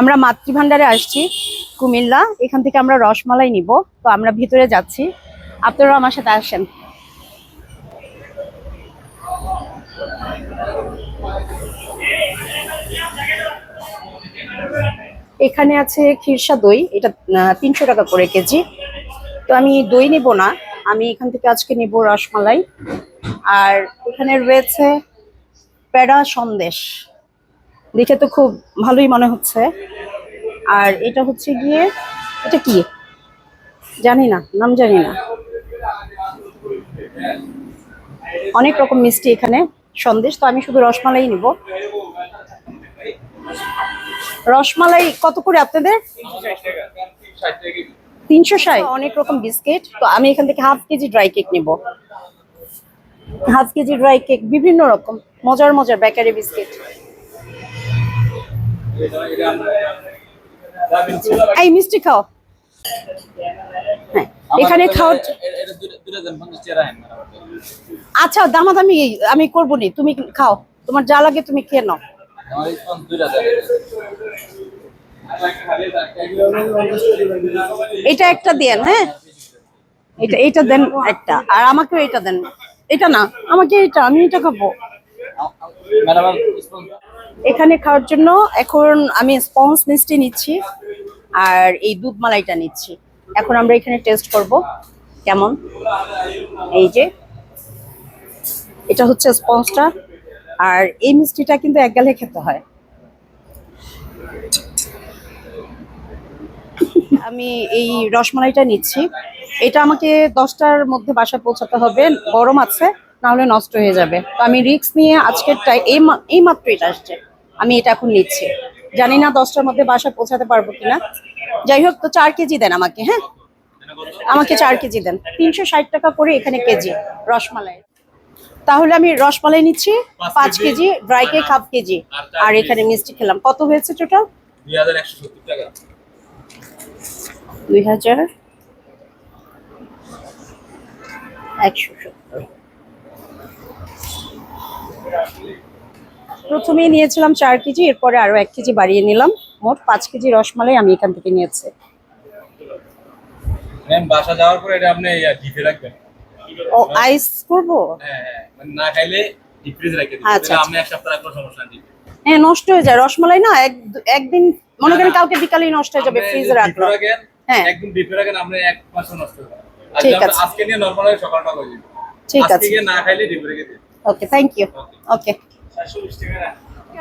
আমরা মাতৃভান্ডারে আসছি কুমিল্লা। এখান থেকে আমরা রসমালাই নিব। তো আমরা ভিতরে যাচ্ছি। আপনারাও আমার সাথে আসেন। এখানে আছে খিরসা দই। এটা তিনশো টাকা করে কেজি। তো আমি দই নেব না। আমি এখান থেকে আজকে নিব রসমালাই। আর এখানে রয়েছে প্যাড়া সন্দেশ। দেখে তো খুব ভালোই মনে হচ্ছে। আর এটা হচ্ছে গিয়ে, এটা কি? জানি না, নাম জানি না। অনেক রকম মিষ্টি এখানে, সন্দেশ, তো আমি শুধু রসমালাই নিব। রসমালাই কত করে আপনাদের? তিনশো ষাট। অনেক রকম বিস্কিট। তো আমি এখান থেকে হাফ কেজি ড্রাই কেক নিব। হাফ কেজি ড্রাই কেক, বিভিন্ন রকম, মজার মজার বেকারি বিস্কিট। এই মিষ্টি খাও। হ্যাঁ এখানে খাও আচ্ছা দামাদামি আমি করব নি তুমি খাও। তোমার যা লাগে তুমি খেয়ে নাও। এটা একটা দেন হ্যাঁ? এটা এটা দেন একটা আর আমাকেও এটা দেন। এটা না আমাকে এটা আমি এটা খাব। এখানে খাওয়ার জন্য এখন আমি স্পঞ্জ মিষ্টি নিচ্ছি আর এই দুধ মালাইটা নিচ্ছি। এখন আমরা এখানে টেস্ট করব কেমন। এই যে, এটা হচ্ছে স্পঞ্জটা আর এই মিষ্টিটা কিন্তু এক গালে খেতে হয়। আমি এই রসমালাইটা নিচ্ছি। এটা আমাকে দশটার মধ্যে বাসায় পৌঁছাতে হবে, গরম আছে। না হলে নষ্ট হয়ে যাবে। তো আমি রিক্স নিয়ে আজকেরটাই এই এই মাত্র এটা আসছে। আমি এটা এখন নিচ্ছি। জানি না দশটার মধ্যে বাসায় পৌঁছাতে পারব কিনা। যাই হোক তো চার কেজি দেন আমাকে হ্যাঁ? আমাকে চার কেজি দেন। তিনশো ষাট টাকা করে এখানে কেজি রসমালাই। তাহলে আমি রসমালাই নিচ্ছি পাঁচ kg, dry cake half kg. আর। এখানে মিষ্টি খেলাম। কত হয়েছে টোটাল দুই হাজার একশো সত্তর টাকা দুই হাজার একশো সত্তর প্রথমে নিয়েছিলাম চার কেজি এরপরে আরও এক কেজি বাড়িয়ে নিলাম। মোট পাঁচ কেজি রসমালাই আমি এখান থেকে নিয়েছি। ম্যাম বাসা যাওয়ার পরে এটা আপনি ডিপে রাখবেন? ও আইস করব? হ্যাঁ হ্যাঁ মানে না খাইলে ডিপ রেখে দিবেন। আচ্ছা, আচ্ছা। আপনি এক সপ্তাহ রাখলেও সমস্যা নেই হ্যাঁ নষ্ট হয়ে যায়। রসমালাই না এক একদিন মনে করেন কালকে বিকালেই নষ্ট হয়ে যাবে ফ্রিজে যদি রাখল ডিপে রাখেন হ্যাঁ। একদম ডিপে রাখেন আপনি এক মাসও নষ্ট হবে ঠিক আছে। আজকে নিয়ে নরমাল সকালটা করে দিবেন। ঠিক আছে। গিয়ে না খাইলে ডিপে রেখে ওকে থ্যাংক ইউ ওকে।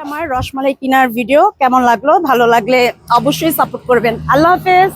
আমার রসমালাই কিনার ভিডিও কেমন লাগল? ভালো লাগলে অবশ্যই সাপোর্ট করবেন। আল্লাহ হাফেজ।